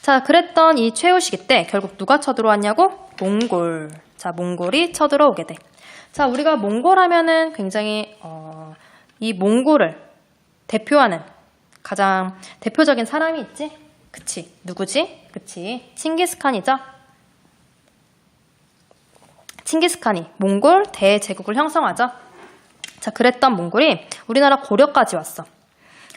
자, 그랬던 이 최후 시기 때 결국 누가 쳐들어왔냐고? 몽골. 자, 몽골이 쳐들어오게 돼. 자, 우리가 몽골 하면은 굉장히, 어, 이 몽골을 대표하는 가장 대표적인 사람이 있지? 그치. 누구지? 그치. 칭기스칸이죠? 칭기스칸이 몽골 대제국을 형성하죠. 자, 그랬던 몽골이 우리나라 고려까지 왔어.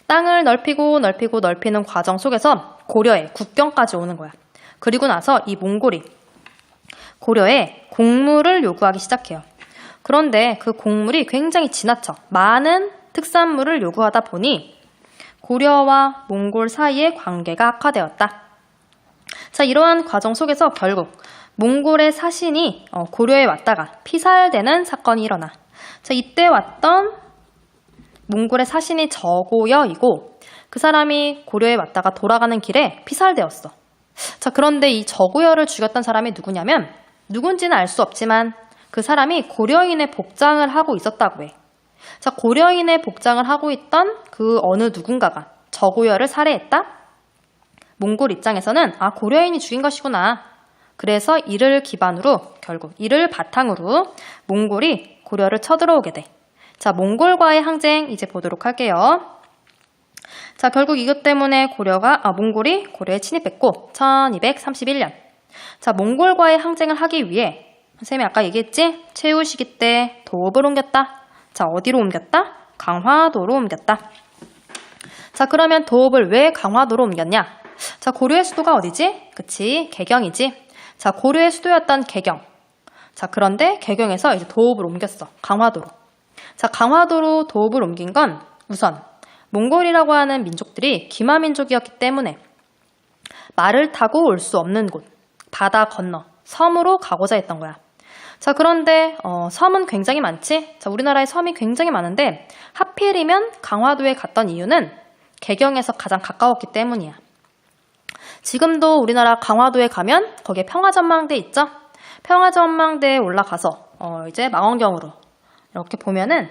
땅을 넓히고 넓히고 넓히는 과정 속에서 고려의 국경까지 오는 거야. 그리고 나서 이 몽골이 고려에 곡물을 요구하기 시작해요. 그런데 그 곡물이 굉장히 지나쳐 많은 특산물을 요구하다 보니 고려와 몽골 사이의 관계가 악화되었다. 자, 이러한 과정 속에서 결국 몽골의 사신이 어, 고려에 왔다가 피살되는 사건이 일어나. 자, 이때 왔던 몽골의 사신이 저고여이고 그 사람이 고려에 왔다가 돌아가는 길에 피살되었어. 자, 그런데 이 저고여를 죽였던 사람이 누구냐면 누군지는 알 수 없지만 그 사람이 고려인의 복장을 하고 있었다고 해. 자, 고려인의 복장을 하고 있던 그 어느 누군가가 저고여를 살해했다? 몽골 입장에서는 아, 고려인이 죽인 것이구나. 그래서 이를 기반으로 결국 이를 바탕으로 몽골이 고려를 쳐들어오게 돼. 자, 몽골과의 항쟁 이제 보도록 할게요. 자, 결국 이것 때문에 고려가 아, 몽골이 고려에 침입했고 1231년. 자, 몽골과의 항쟁을 하기 위해 선생님이 아까 얘기했지? 최후 시기 때 도읍을 옮겼다. 자, 어디로 옮겼다? 강화도로 옮겼다. 자, 그러면 도읍을 왜 강화도로 옮겼냐? 자, 고려의 수도가 어디지? 그치, 개경이지. 자, 고려의 수도였던 개경. 자, 그런데 개경에서 이제 도읍을 옮겼어. 강화도로. 자, 강화도로 도읍을 옮긴 건 우선 몽골이라고 하는 민족들이 기마 민족이었기 때문에 말을 타고 올 수 없는 곳, 바다 건너 섬으로 가고자 했던 거야. 자, 그런데 어, 섬은 굉장히 많지? 자, 우리나라에 섬이 굉장히 많은데 하필이면 강화도에 갔던 이유는 개경에서 가장 가까웠기 때문이야. 지금도 우리나라 강화도에 가면 거기에 평화전망대 있죠? 평화전망대에 올라가서 어, 이제 망원경으로 이렇게 보면은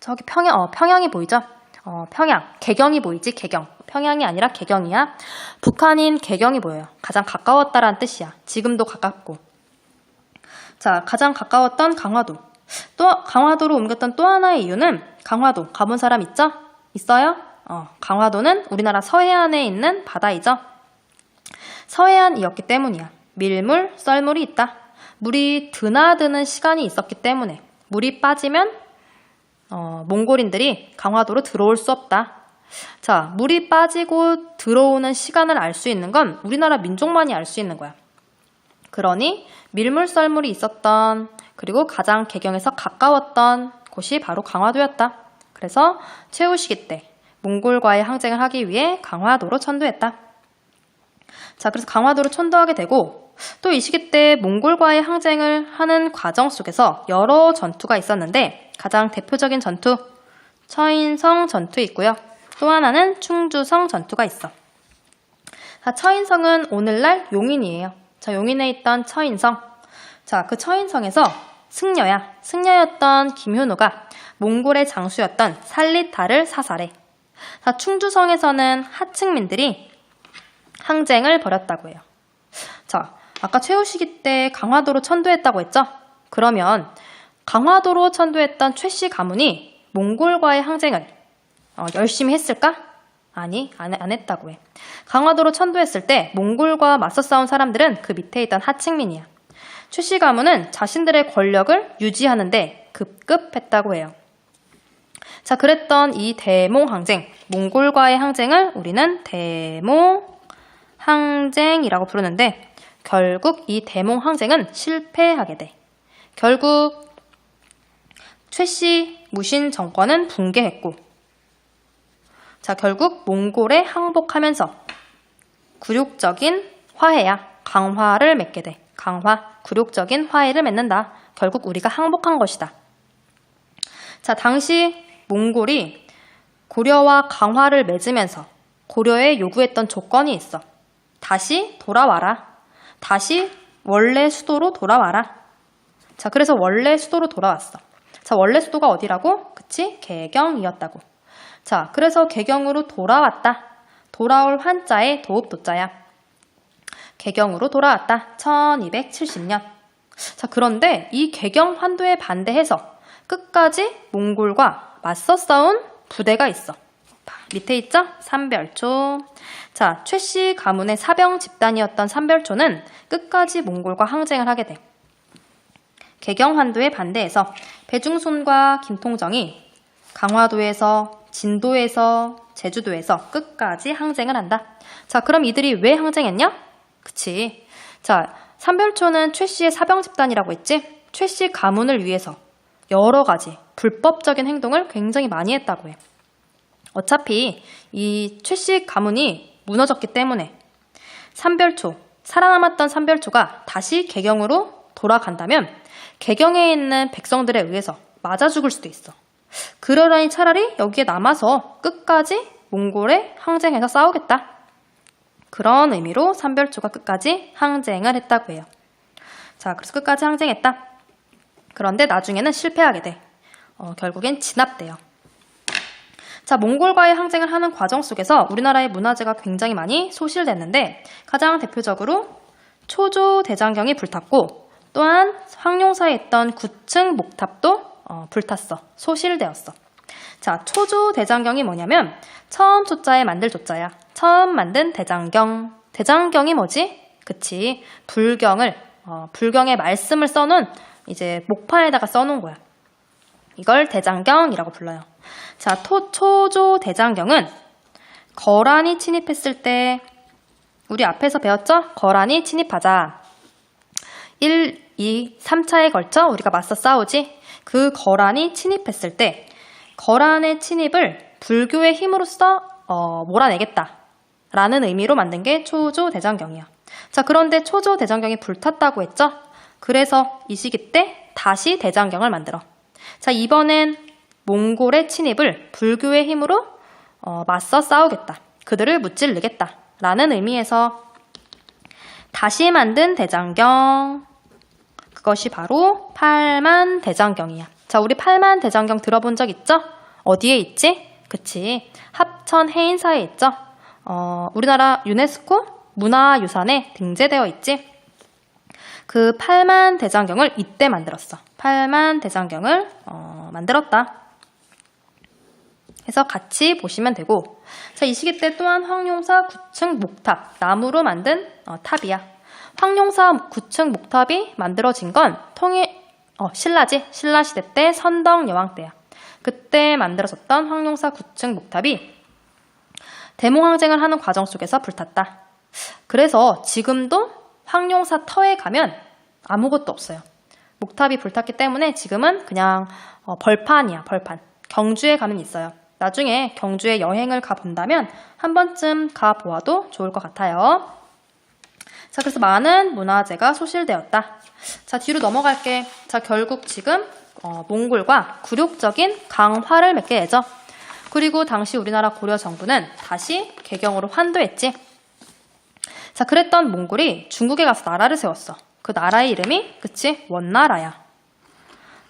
저기 평양, 어, 평양이 보이죠? 어, 평양, 개경이 보이지? 개경. 평양이 아니라 개경이야. 북한인 개경이 보여요. 가장 가까웠다라는 뜻이야. 지금도 가깝고. 자, 가장 가까웠던 강화도. 또 강화도로 옮겼던 또 하나의 이유는 강화도 가본 사람 있죠? 있어요? 어, 강화도는 우리나라 서해안에 있는 바다이죠. 서해안이었기 때문이야. 밀물, 썰물이 있다. 물이 드나드는 시간이 있었기 때문에 물이 빠지면 어, 몽골인들이 강화도로 들어올 수 없다. 자, 물이 빠지고 들어오는 시간을 알 수 있는 건 우리나라 민족만이 알 수 있는 거야. 그러니 밀물 썰물이 있었던 그리고 가장 개경에서 가까웠던 곳이 바로 강화도였다. 그래서 최후 시기 때 몽골과의 항쟁을 하기 위해 강화도로 천도했다. 자, 그래서 강화도로 천도하게 되고 또 이 시기 때 몽골과의 항쟁을 하는 과정 속에서 여러 전투가 있었는데 가장 대표적인 전투 처인성 전투 있고요. 또 하나는 충주성 전투가 있어. 자, 처인성은 오늘날 용인이에요. 자, 용인에 있던 처인성. 자, 그 처인성에서 승려야, 승려였던 김효노가 몽골의 장수였던 살리타를 사살해. 자, 충주성에서는 하층민들이 항쟁을 벌였다고 해요. 자, 아까 시기 때 강화도로 천도했다고 했죠? 그러면 강화도로 천도했던 최씨 가문이 몽골과의 항쟁을 어, 열심히 했을까? 아니, 안, 안 했다고 해. 강화도로 천도했을 때 몽골과 맞서 싸운 사람들은 그 밑에 있던 하층민이야. 최씨 가문은 자신들의 권력을 유지하는데 급급했다고 해요. 자, 그랬던 이 대몽 항쟁, 몽골과의 항쟁을 우리는 대몽 항쟁이라고 부르는데 결국 이 대몽 항쟁은 실패하게 돼. 결국 최씨 무신 정권은 붕괴했고 자, 결국 몽골에 항복하면서 굴욕적인 화해야 강화를 맺게 돼. 강화, 굴욕적인 화해를 맺는다. 결국 우리가 항복한 것이다. 자, 당시 몽골이 고려와 강화를 맺으면서 고려에 요구했던 조건이 있어. 다시 돌아와라. 다시 원래 수도로 돌아와라. 자, 그래서 원래 수도로 돌아왔어. 자, 원래 수도가 어디라고? 그치? 개경이었다고. 자, 그래서 개경으로 돌아왔다. 돌아올 환자의 도읍 도자야. 개경으로 돌아왔다. 1270년. 자, 그런데 이 개경 환도에 반대해서 끝까지 몽골과 맞서 싸운 부대가 있어. 봐, 밑에 있죠? 삼별초. 자, 최씨 가문의 사병 집단이었던 삼별초는 끝까지 몽골과 항쟁을 하게 돼. 개경 환도에 반대해서 배중손과 김통정이 강화도에서 진도에서 제주도에서 끝까지 항쟁을 한다. 자, 그럼 이들이 왜 항쟁했냐? 그치. 자, 삼별초는 최 씨의 사병 집단이라고 했지? 최 씨 가문을 위해서 여러 가지 불법적인 행동을 굉장히 많이 했다고 해. 어차피 이 최씨 가문이 무너졌기 때문에 삼별초, 살아남았던 삼별초가 다시 개경으로 돌아간다면 개경에 있는 백성들에 의해서 맞아 죽을 수도 있어. 그러려니 차라리 여기에 남아서 끝까지 몽골에 항쟁해서 싸우겠다. 그런 의미로 삼별초가 끝까지 항쟁을 했다고 해요. 자, 그래서 끝까지 항쟁했다. 그런데 나중에는 실패하게 돼. 어, 결국엔 진압돼요. 자, 몽골과의 항쟁을 하는 과정 속에서 우리나라의 문화재가 굉장히 많이 소실됐는데 가장 대표적으로 초조 대장경이 불탔고 또한 황룡사에 있던 9층 목탑도 어, 불탔어. 소실되었어. 자, 초조 대장경이 뭐냐면 처음 초자에 만들 조자야. 처음 만든 대장경. 대장경이 뭐지? 그치. 불경을 어, 불경의 말씀을 써놓은 이제 목판에다가 써놓은 거야. 이걸 대장경이라고 불러요. 자, 토, 초조 대장경은 거란이 침입했을 때 우리 앞에서 배웠죠? 거란이 침입하자. 1, 2, 3차에 걸쳐 우리가 맞서 싸우지. 그 거란이 침입했을 때 거란의 침입을 불교의 힘으로써 어, 몰아내겠다. 라는 의미로 만든 게 초조 대장경이야. 자, 그런데 초조 대장경이 불탔다고 했죠? 그래서 이 시기 때 다시 대장경을 만들어. 자, 이번엔 몽골의 침입을 불교의 힘으로 어, 맞서 싸우겠다. 그들을 무찔르겠다. 라는 의미에서 다시 만든 대장경. 그것이 바로 팔만 대장경이야. 자, 우리 팔만 대장경 들어본 적 있죠? 어디에 있지? 그치. 합천 해인사에 있죠? 어, 우리나라 유네스코 문화유산에 등재되어 있지? 그 팔만 대장경을 이때 만들었어. 팔만 대장경을 어, 만들었다. 해서 같이 보시면 되고 자, 이 시기 때 또한 황룡사 9층 목탑, 나무로 만든 어, 탑이야. 황룡사 9층 목탑이 만들어진 건 통일 어, 신라지 신라 시대 때 선덕 여왕 때야. 그때 만들어졌던 황룡사 9층 목탑이 대몽항쟁을 하는 과정 속에서 불탔다. 그래서 지금도 황룡사 터에 가면 아무것도 없어요. 목탑이 불탔기 때문에 지금은 그냥 어, 벌판이야, 벌판. 경주에 가면 있어요. 나중에 경주에 여행을 가본다면 한 번쯤 가보아도 좋을 것 같아요. 자, 그래서 많은 문화재가 소실되었다. 자, 뒤로 넘어갈게. 자, 결국 지금 어, 몽골과 굴욕적인 강화를 맺게 되죠. 그리고 당시 우리나라 고려 정부는 다시 개경으로 환도했지. 자, 그랬던 몽골이 중국에 가서 나라를 세웠어. 그 나라의 이름이, 그치? 원나라야.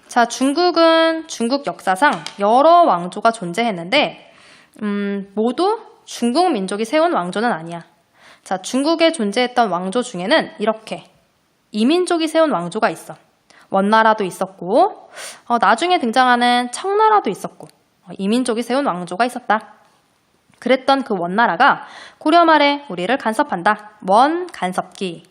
자, 중국은 중국 역사상 여러 왕조가 존재했는데, 음, 모두 중국 민족이 세운 왕조는 아니야. 자, 중국에 존재했던 왕조 중에는 이렇게 이민족이 세운 왕조가 있어. 원나라도 있었고, 어, 나중에 등장하는 청나라도 있었고, 어, 이민족이 세운 왕조가 있었다. 그랬던 그 원나라가 고려 말에 우리를 간섭한다. 원 간섭기.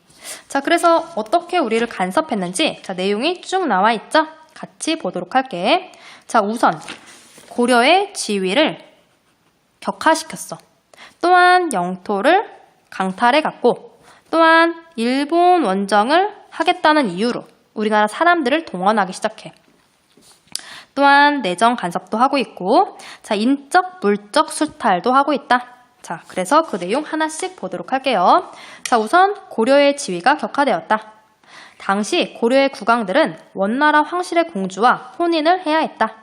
자, 그래서 어떻게 우리를 간섭했는지 자, 내용이 쭉 나와 있죠? 같이 보도록 할게. 자, 우선 고려의 지위를 격화시켰어. 또한 영토를 강탈해 갔고 또한 일본 원정을 하겠다는 이유로 우리나라 사람들을 동원하기 시작해. 또한 내정 간섭도 하고 있고, 자, 인적, 물적 수탈도 하고 있다. 자, 그래서 그 내용 하나씩 보도록 할게요. 자, 우선 고려의 지위가 격화되었다. 당시 고려의 국왕들은 원나라 황실의 공주와 혼인을 해야 했다.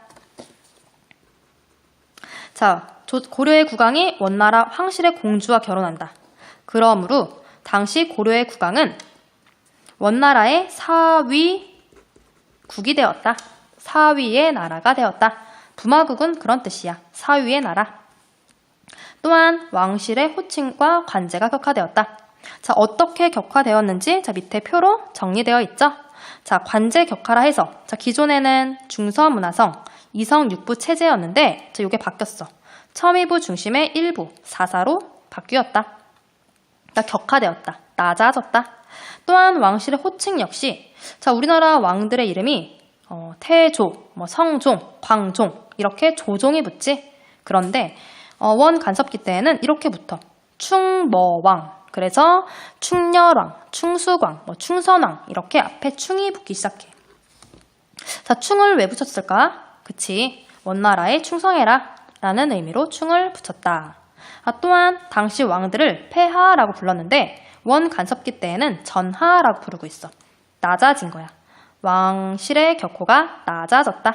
자, 고려의 국왕이 원나라 황실의 공주와 결혼한다. 그러므로 당시 고려의 국왕은 원나라의 사위국이 되었다. 사위의 나라가 되었다. 부마국은 그런 뜻이야. 사위의 나라. 또한 왕실의 호칭과 관제가 격화되었다. 자, 어떻게 격화되었는지 자, 밑에 표로 정리되어 있죠? 자, 관제 격화라 해서 자, 기존에는 중서 문화성, 이성 육부 체제였는데 자, 요게 바뀌었어. 첨의부 중심의 일부, 사사로 바뀌었다. 자, 격화되었다. 낮아졌다. 또한 왕실의 호칭 역시 자, 우리나라 왕들의 이름이 어, 태조, 뭐 성종, 광종 이렇게 조종이 붙지. 그런데 어, 원 간섭기 때에는 이렇게 붙어. 충머왕. 그래서 충렬왕, 충수광, 뭐 충선왕 이렇게 앞에 충이 붙기 시작해. 자, 충을 왜 붙였을까? 그치. 원나라에 충성해라 라는 의미로 충을 붙였다. 아, 또한 당시 왕들을 폐하라고 불렀는데 원 간섭기 때에는 전하라고 부르고 있어. 낮아진 거야. 왕실의 격호가 낮아졌다.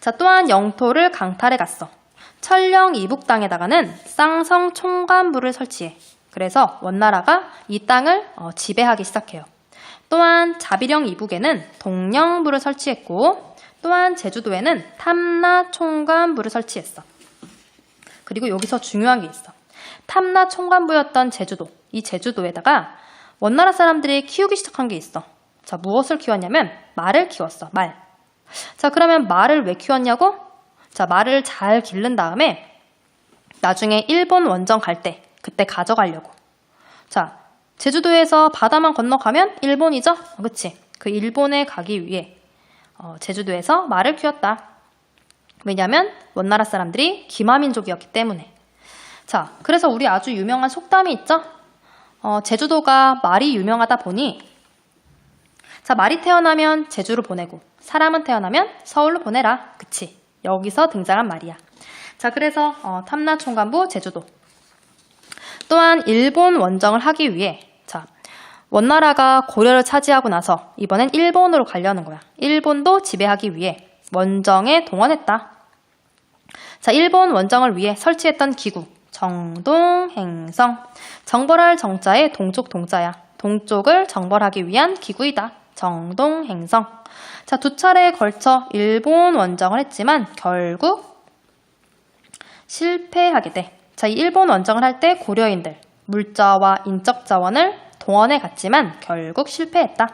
자, 또한 영토를 강탈해 갔어. 철령 이북 땅에다가는 쌍성 총관부를 설치해. 그래서 원나라가 이 땅을 어, 지배하기 시작해요. 또한 자비령 이북에는 동령부를 설치했고, 또한 제주도에는 탐나 총관부를 설치했어. 그리고 여기서 중요한 게 있어. 탐나 총관부였던 제주도, 이 제주도에다가 원나라 사람들이 키우기 시작한 게 있어. 자, 무엇을 키웠냐면 말을 키웠어. 말. 자, 그러면 말을 왜 키웠냐고? 자, 말을 잘 기른 다음에 나중에 일본 원정 갈 때 그때 가져가려고. 자, 제주도에서 바다만 건너가면 일본이죠? 어, 그치? 그 일본에 가기 위해 어, 제주도에서 말을 키웠다. 왜냐면 원나라 사람들이 기마민족이었기 때문에. 자, 그래서 우리 아주 유명한 속담이 있죠? 어, 제주도가 말이 유명하다 보니 자, 말이 태어나면 제주로 보내고 사람은 태어나면 서울로 보내라. 그치? 여기서 등장한 말이야. 자, 그래서 어, 탐나 총관부 제주도. 또한 일본 원정을 하기 위해 자, 원나라가 고려를 차지하고 나서 이번엔 일본으로 가려는 거야. 일본도 지배하기 위해 원정에 동원했다. 자, 일본 원정을 위해 설치했던 기구 정동행성. 정벌할 정자의 동쪽 동자야. 동쪽을 정벌하기 위한 기구이다. 정동행성. 자, 두 차례에 걸쳐 일본 원정을 했지만 결국 실패하게 돼. 자, 이 일본 원정을 할 때 고려인들, 물자와 인적 자원을 동원해 갔지만 결국 실패했다.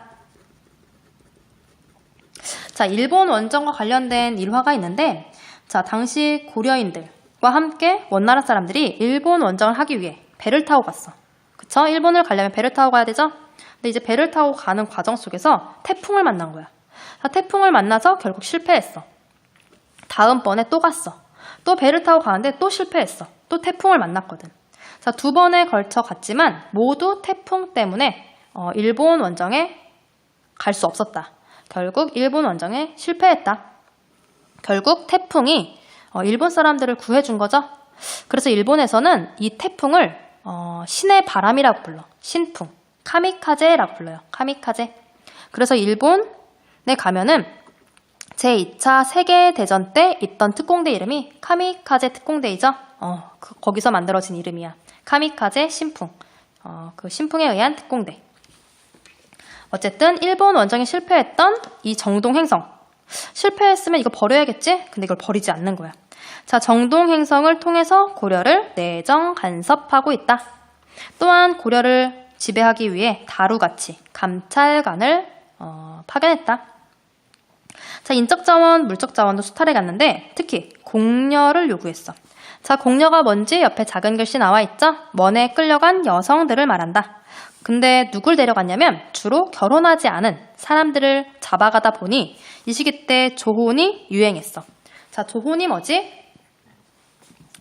자, 일본 원정과 관련된 일화가 있는데, 자, 당시 고려인들과 함께 원나라 사람들이 일본 원정을 하기 위해 배를 타고 갔어. 그쵸? 일본을 가려면 배를 타고 가야 되죠? 근데 이제 배를 타고 가는 과정 속에서 태풍을 만난 거야. 자, 태풍을 만나서 결국 실패했어. 다음번에 또 갔어. 또 배를 타고 가는데 또 실패했어. 또 태풍을 만났거든. 자, 두 번에 걸쳐 갔지만 모두 태풍 때문에 어, 일본 원정에 갈 수 없었다. 결국 일본 원정에 실패했다. 결국 태풍이 어, 일본 사람들을 구해준 거죠. 그래서 일본에서는 이 태풍을 어, 신의 바람이라고 불러. 신풍. 카미카제라고 불러요. 카미카제. 그래서 일본에 가면은 제2차 세계대전 때 있던 특공대 이름이 카미카제 특공대이죠. 어, 그- 거기서 만들어진 이름이야. 카미카제 신풍. 어, 그 신풍에 의한 특공대. 어쨌든 일본 원정에 실패했던 이 정동 행성. 실패했으면 이거 버려야겠지? 근데 이걸 버리지 않는 거야. 자, 정동 행성을 통해서 고려를 내정 간섭하고 있다. 또한 고려를 지배하기 위해 다루같이 감찰관을 어, 파견했다. 자, 인적 자원, 물적 자원도 수탈해 갔는데 특히 공녀를 요구했어. 자, 공녀가 뭔지 옆에 작은 글씨 나와 있죠? 먼에 끌려간 여성들을 말한다. 근데 누굴 데려갔냐면 주로 결혼하지 않은 사람들을 잡아가다 보니 이 시기 때 조혼이 유행했어. 자, 조혼이 뭐지?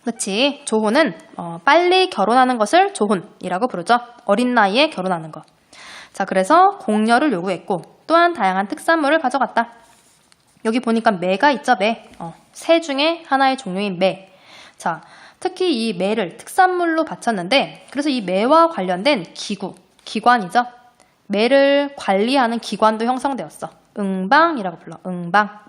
그치. 조혼은 어, 빨리 결혼하는 것을 조혼이라고 부르죠. 어린 나이에 결혼하는 거. 자, 그래서 공녀를 요구했고 또한 다양한 특산물을 가져갔다. 여기 보니까 매가 있죠, 매. 어, 새 중에 하나의 종류인 매. 자, 특히 이 매를 특산물로 바쳤는데, 그래서 이 매와 관련된 기구, 기관이죠. 매를 관리하는 기관도 형성되었어. 응방이라고 불러, 응방.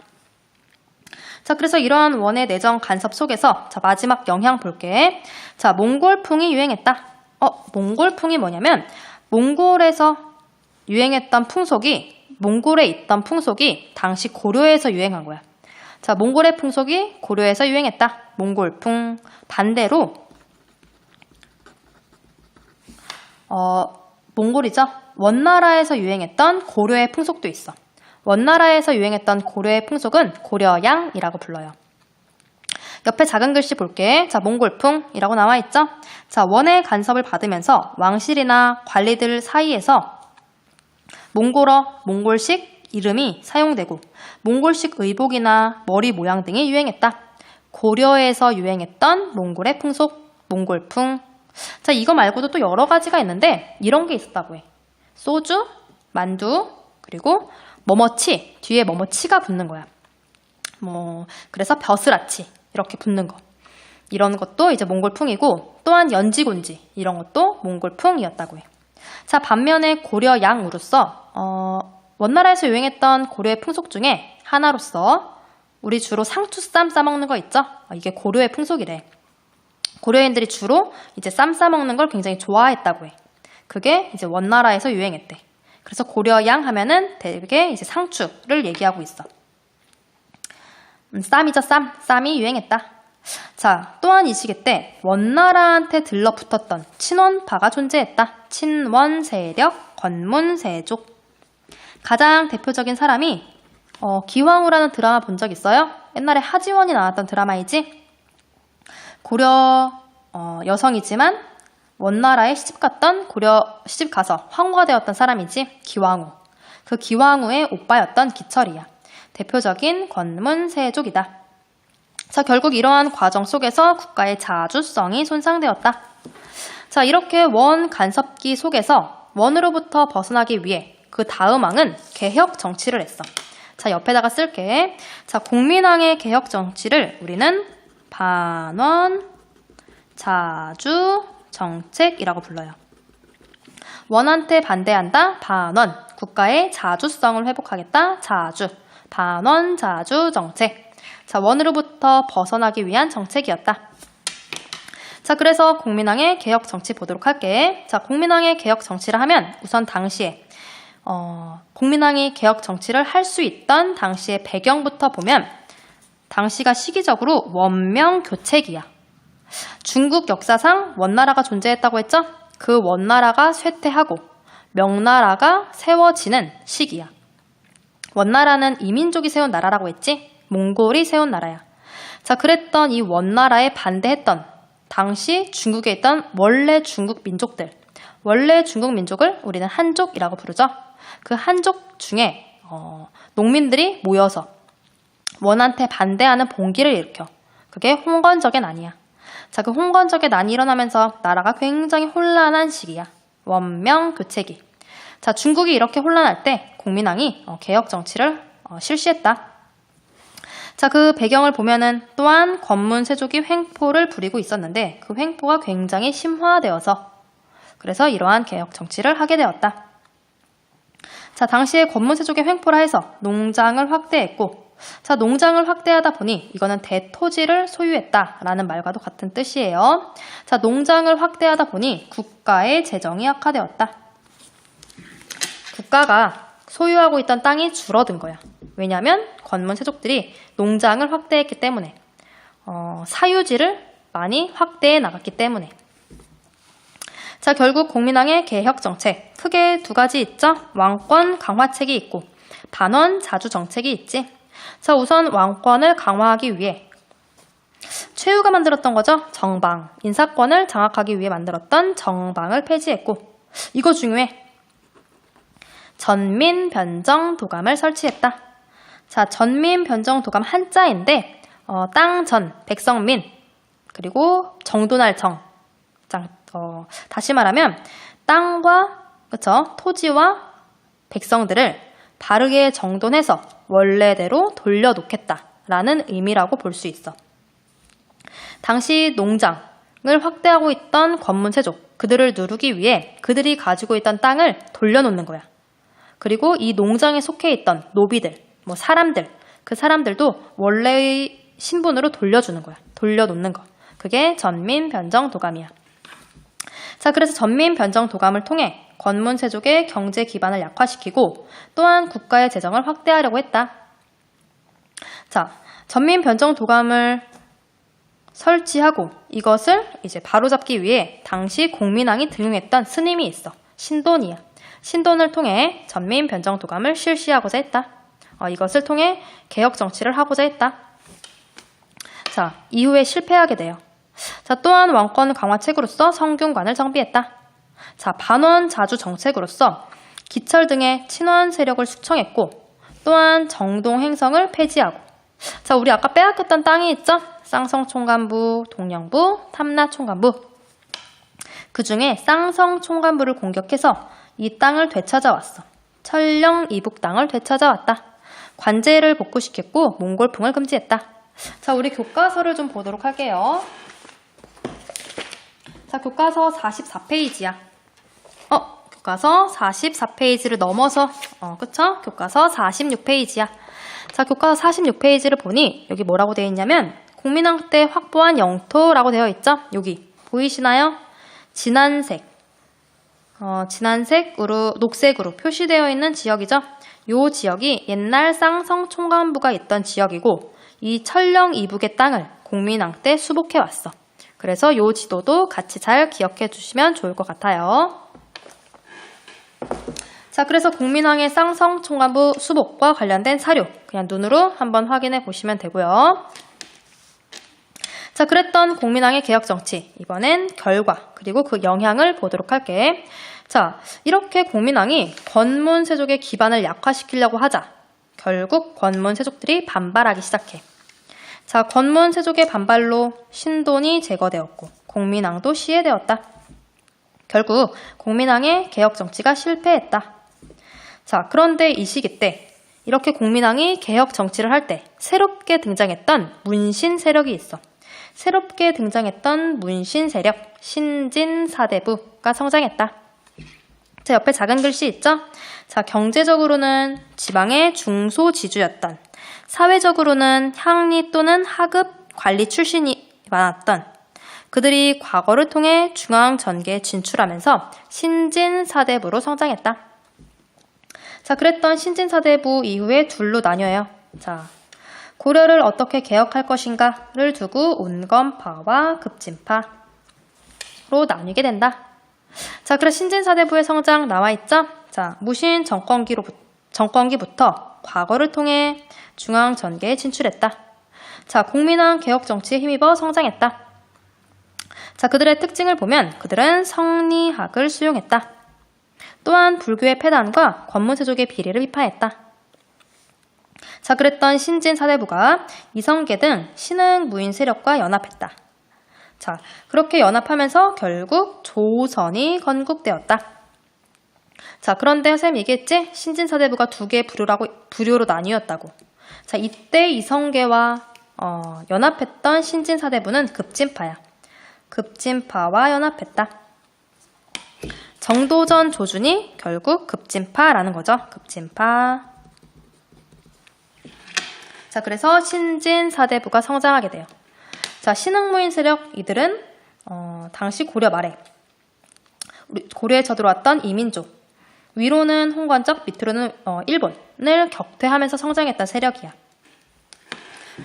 자, 그래서 이러한 원의 내정 간섭 속에서, 자, 마지막 영향 볼게. 자, 몽골풍이 유행했다. 어, 몽골풍이 뭐냐면, 몽골에서 유행했던 풍속이 몽골에 있던 풍속이 당시 고려에서 유행한 거야. 자, 몽골의 풍속이 고려에서 유행했다. 몽골풍. 반대로 어, 몽골이죠. 원나라에서 유행했던 고려의 풍속도 있어. 원나라에서 유행했던 고려의 풍속은 고려양이라고 불러요. 옆에 작은 글씨 볼게. 자, 몽골풍이라고 나와 있죠? 자, 원의 간섭을 받으면서 왕실이나 관리들 사이에서 몽골어, 몽골식 이름이 사용되고 몽골식 의복이나 머리 모양 등이 유행했다. 고려에서 유행했던 몽골의 풍속, 몽골풍. 자, 이거 말고도 또 여러 가지가 있는데 이런 게 있었다고 해. 소주, 만두, 그리고 머머치, 뒤에 머머치가 붙는 거야. 뭐, 그래서 벼슬아치, 이렇게 붙는 거. 이런 것도 이제 몽골풍이고, 또한 연지곤지, 이런 것도 몽골풍이었다고 해. 자, 반면에 고려 양으로서, 어, 원나라에서 유행했던 고려의 풍속 중에 하나로서, 우리 주로 상추쌈 싸먹는 거 있죠? 어, 이게 고려의 풍속이래. 고려인들이 주로 이제 쌈 싸먹는 걸 굉장히 좋아했다고 해. 그게 이제 원나라에서 유행했대. 그래서 고려양 하면은 되게 이제 상추를 얘기하고 있어. 음, 쌈이죠, 쌈. 쌈이 유행했다. 자, 또한 이 시기 때 원나라한테 들러붙었던 친원파가 존재했다. 친원 세력, 권문 세족. 가장 대표적인 사람이 어, 기왕후라는 드라마 본 적 있어요? 옛날에 하지원이 나왔던 드라마이지? 고려 어, 여성이지만 원나라에 시집 갔던 고려 시집 가서 황후가 되었던 사람이지 기왕후. 그 기왕후의 오빠였던 기철이야. 대표적인 권문 세족이다. 자, 결국 이러한 과정 속에서 국가의 자주성이 손상되었다. 자, 이렇게 원 간섭기 속에서 원으로부터 벗어나기 위해 그 다음 왕은 개혁 정치를 했어. 자, 옆에다가 쓸게. 자, 공민왕의 개혁 정치를 우리는 반원, 자주, 정책이라고 불러요. 원한테 반대한다. 반원. 국가의 자주성을 회복하겠다. 자주. 반원 자주 정책. 자, 원으로부터 벗어나기 위한 정책이었다. 자, 그래서 공민왕의 개혁 정치 보도록 할게. 자, 공민왕의 개혁 정치를 하면 우선 당시에 어, 공민왕이 개혁 정치를 할 수 있던 당시의 배경부터 보면 당시가 시기적으로 원명 교책이야. 중국 역사상 원나라가 존재했다고 했죠? 그 원나라가 쇠퇴하고 명나라가 세워지는 시기야. 원나라는 이민족이 세운 나라라고 했지? 몽골이 세운 나라야. 자, 그랬던 이 원나라에 반대했던 당시 중국에 있던 원래 중국 민족들. 원래 중국 민족을 우리는 한족이라고 부르죠. 그 한족 중에 어, 농민들이 모여서 원한테 반대하는 봉기를 일으켜. 그게 홍건적의 난이야. 자, 그 홍건적의 난이 일어나면서 나라가 굉장히 혼란한 시기야. 원명 교체기. 자, 중국이 이렇게 혼란할 때 공민왕이 어, 개혁 정치를 어, 실시했다. 자, 그 배경을 보면은 또한 권문 세족이 횡포를 부리고 있었는데 그 횡포가 굉장히 심화되어서 그래서 이러한 개혁 정치를 하게 되었다. 자, 당시에 권문 세족의 횡포라 해서 농장을 확대했고 자, 농장을 확대하다 보니 이거는 대토지를 소유했다라는 말과도 같은 뜻이에요. 자, 농장을 확대하다 보니 국가의 재정이 악화되었다. 국가가 소유하고 있던 땅이 줄어든 거야. 왜냐하면 권문 세족들이 농장을 확대했기 때문에 어, 사유지를 많이 확대해 나갔기 때문에 자 결국 공민왕의 개혁 정책 크게 두 가지 있죠. 왕권 강화책이 있고 반원 자주 정책이 있지. 자 우선 왕권을 강화하기 위해 최후가 만들었던 거죠. 정방 인사권을 장악하기 위해 만들었던 정방을 폐지했고 이거 중요해. 전민 변정 도감을 설치했다. 자, 전민 변정 도감 한자인데 어, 땅전 백성민 그리고 정돈할 정. 장, 어, 다시 말하면 땅과 그쵸 토지와 백성들을 바르게 정돈해서 원래대로 돌려놓겠다라는 의미라고 볼 수 있어. 당시 농장을 확대하고 있던 권문세족 그들을 누르기 위해 그들이 가지고 있던 땅을 돌려놓는 거야. 그리고 이 농장에 속해 있던 노비들, 뭐 사람들, 그 사람들도 원래의 신분으로 돌려주는 거야. 돌려놓는 거. 그게 전민 변정 도감이야. 자, 그래서 전민 변정 도감을 통해 권문 세족의 경제 기반을 약화시키고 또한 국가의 재정을 확대하려고 했다. 자, 전민 변정 도감을 설치하고 이것을 이제 바로잡기 위해 당시 공민왕이 등용했던 스님이 있어. 신돈이야. 신돈을 통해 전민 변정 도감을 실시하고자 했다. 어, 이것을 통해 개혁 정치를 하고자 했다. 자, 이후에 실패하게 돼요. 자, 또한 왕권 강화책으로서 성균관을 정비했다. 자, 반원 자주 정책으로서 기철 등의 친원 세력을 숙청했고, 또한 정동 행성을 폐지하고, 자, 우리 아까 빼앗겼던 땅이 있죠? 쌍성 총관부, 동령부, 탐라 총관부. 그 중에 쌍성 총관부를 공격해서 이 땅을 되찾아왔어. 철령 이북 땅을 되찾아왔다. 관제를 복구시켰고 몽골풍을 금지했다. 자, 우리 교과서를 좀 보도록 할게요. 자, 교과서 44페이지야. 어, 교과서 44페이지를 넘어서, 어, 그쵸? 교과서 46페이지야. 자, 교과서 46페이지를 보니 여기 뭐라고 되어 있냐면 국민왕 때 확보한 영토라고 되어 있죠? 여기 보이시나요? 진한색, 어, 진한색으로 녹색으로 표시되어 있는 지역이죠. 요 지역이 옛날 쌍성 총관부가 있던 지역이고 이 철령 이북의 땅을 공민왕 때 수복해 왔어. 그래서 요 지도도 같이 잘 기억해 주시면 좋을 것 같아요. 자, 그래서 국민왕의 쌍성 총관부 수복과 관련된 사료 그냥 눈으로 한번 확인해 보시면 되고요. 자, 그랬던 국민왕의 개혁 정치 이번엔 결과 그리고 그 영향을 보도록 할게. 자, 이렇게 국민왕이 권문 세족의 기반을 약화시키려고 하자 결국 권문 세족들이 반발하기 시작해. 자, 권문 세족의 반발로 신돈이 제거되었고 공민왕도 시해되었다. 결국 공민왕의 개혁 정치가 실패했다. 자, 그런데 이 시기 때 이렇게 공민왕이 개혁 정치를 할 때 새롭게 등장했던 문신 세력이 있어. 새롭게 등장했던 문신 세력 신진 사대부가 성장했다. 자, 옆에 작은 글씨 있죠? 자, 경제적으로는 지방의 중소 지주였던, 사회적으로는 향리 또는 하급 관리 출신이 많았던, 그들이 과거를 통해 중앙 전개에 진출하면서 신진 사대부로 성장했다. 자, 그랬던 신진 사대부 이후에 둘로 나뉘어요. 자, 고려를 어떻게 개혁할 것인가를 두고 온건파와 급진파로 나뉘게 된다. 자, 그래서 신진사대부의 성장 나와 있죠? 자, 무신 정권기로, 정권기부터 과거를 통해 중앙 전개에 진출했다. 자, 국민왕 개혁 정치에 힘입어 성장했다. 자, 그들의 특징을 보면 그들은 성리학을 수용했다. 또한 불교의 폐단과 권문세족의 비리를 비판했다. 자, 그랬던 신진 사대부가 이성계 등 신흥 무인 세력과 연합했다. 자, 그렇게 연합하면서 결국 조선이 건국되었다. 자, 그런데 선생님 얘기했지? 신진 사대부가 두 개의 부류라고, 부류로 나뉘었다고. 자, 이때 이성계와 어, 연합했던 신진 사대부는 급진파야. 급진파와 연합했다. 정도전 조준이 결국 급진파라는 거죠. 급진파. 자, 그래서 신진 사대부가 성장하게 돼요. 자, 신흥무인 세력 이들은 어, 당시 고려 말에 고려에 쳐들어왔던 이민족 위로는 홍건적, 밑으로는 어, 일본을 격퇴하면서 성장했던 세력이야.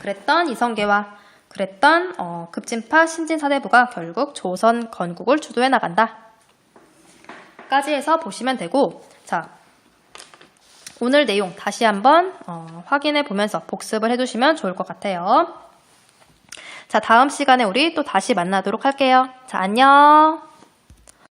그랬던 이성계와 그랬던 어, 급진파 신진사대부가 결국 조선 건국을 주도해 나간다. 까지 해서 보시면 되고 자 오늘 내용 다시 한번 어, 확인해 보면서 복습을 해두시면 좋을 것 같아요. 자, 다음 시간에 우리 또 다시 만나도록 할게요. 자, 안녕.